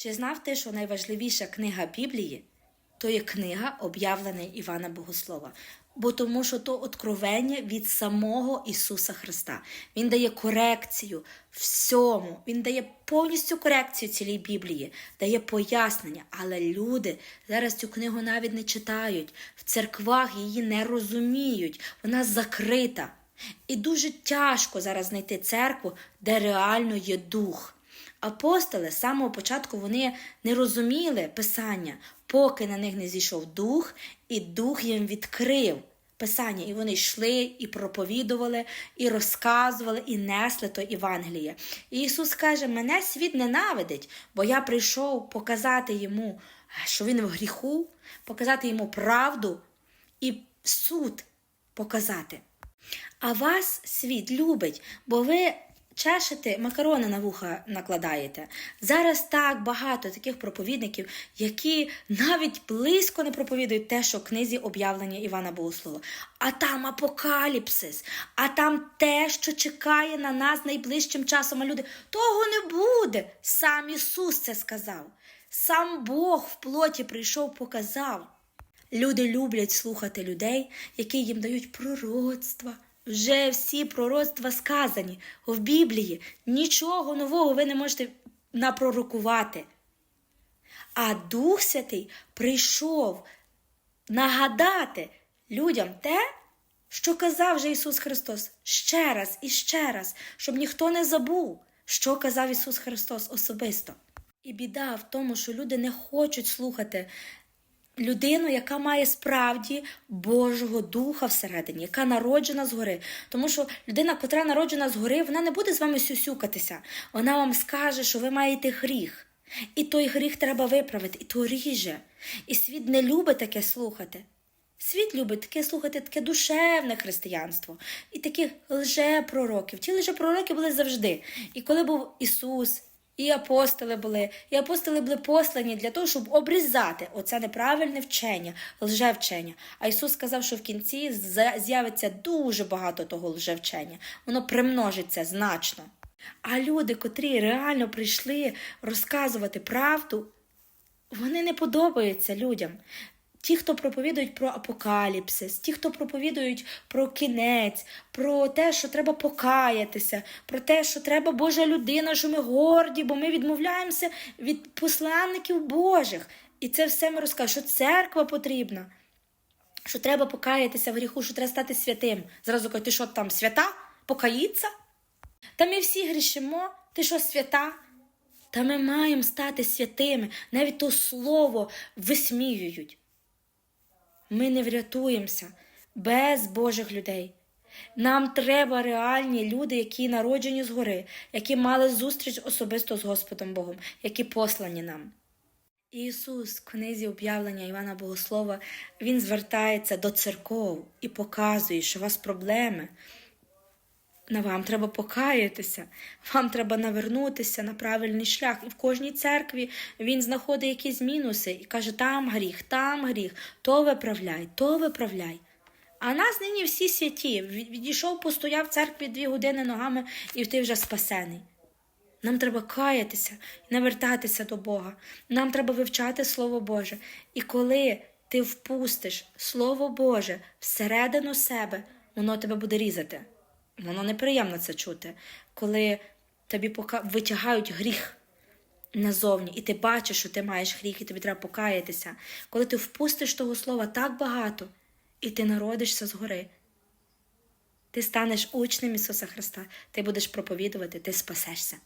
Чи знав ти, що найважливіша книга Біблії то є книга, об'явлена Івана Богослова? Бо тому, що то откровення від самого Ісуса Христа. Він дає корекцію всьому. Він дає повністю корекцію цілій Біблії, дає пояснення. Але люди зараз цю книгу навіть не читають, в церквах її не розуміють, вона закрита. І дуже тяжко зараз знайти церкву, де реально є дух. Апостоли з самого початку вони не розуміли Писання, поки на них не зійшов дух, і дух їм відкрив Писання. І вони йшли і проповідували, і розказували, і несли то Євангеліє. І Ісус каже: Мене світ ненавидить, бо я прийшов показати йому, що він в гріху, показати йому правду і суд показати. А вас світ любить, бо ви чешете, макарони на вуха накладаєте. Зараз так багато таких проповідників, які навіть близько не проповідують те, що в книзі об'явлення Івана Богослова. А там апокаліпсис, а там те, що чекає на нас найближчим часом. А люди того не буде. Сам Ісус це сказав. Сам Бог в плоті прийшов, показав. Люди люблять слухати людей, які їм дають пророцтва. Вже всі пророцтва сказані в Біблії. Нічого нового ви не можете напророкувати. А Дух Святий прийшов нагадати людям те, що казав вже Ісус Христос ще раз і ще раз, щоб ніхто не забув, що казав Ісус Христос особисто. І біда в тому, що люди не хочуть слухати людину, яка має справді Божого Духа всередині, яка народжена згори. Тому що людина, котра народжена згори, вона не буде з вами сюсюкатися. Вона вам скаже, що ви маєте гріх. І той гріх треба виправити, і то ріже. І світ не любить таке слухати. Світ любить таке слухати, таке душевне християнство і таких лжепророків. Ті лжепророки були завжди. І коли був Ісус, і апостоли були, і апостоли були послані для того, щоб обрізати оце неправильне вчення, лжевчення. А Ісус сказав, що в кінці з'явиться дуже багато того лжевчення. Воно примножиться значно. А люди, котрі реально прийшли розказувати правду, вони не подобаються людям. Ті, хто проповідують про апокаліпсис, ті, хто проповідують про кінець, про те, що треба покаятися, про те, що треба Божа людина, що ми горді, бо ми відмовляємося від посланників Божих. І це все ми розкажемо, що церква потрібна, що треба покаятися в гріху, що треба стати святим. Зразу кажуть, ти що там свята? Покаїться? Та ми всі грішимо, ти що свята? Та ми маємо стати святими, навіть то слово висміюють. Ми не врятуємося без Божих людей. Нам треба реальні люди, які народжені згори, які мали зустріч особисто з Господом Богом, які послані нам. Ісус в книзі об'явлення Івана Богослова Він звертається до церков і показує, що у вас проблеми. На вам треба покаятися, вам треба навернутися на правильний шлях. І в кожній церкві він знаходить якісь мінуси і каже: там гріх, там гріх, то виправляй, то виправляй. А нас нині всі святі. Відійшов, постояв в церкві дві години ногами, і ти вже спасений. Нам треба каятися і навертатися до Бога. Нам треба вивчати Слово Боже. І коли ти впустиш Слово Боже всередину себе, воно тебе буде різати. Воно неприємно це чути, коли тобі пока... витягають гріх назовні, і ти бачиш, що ти маєш гріх, і тобі треба покаятися. Коли ти впустиш того слова так багато, і ти народишся згори, ти станеш учнем Ісуса Христа, ти будеш проповідувати, ти спасешся.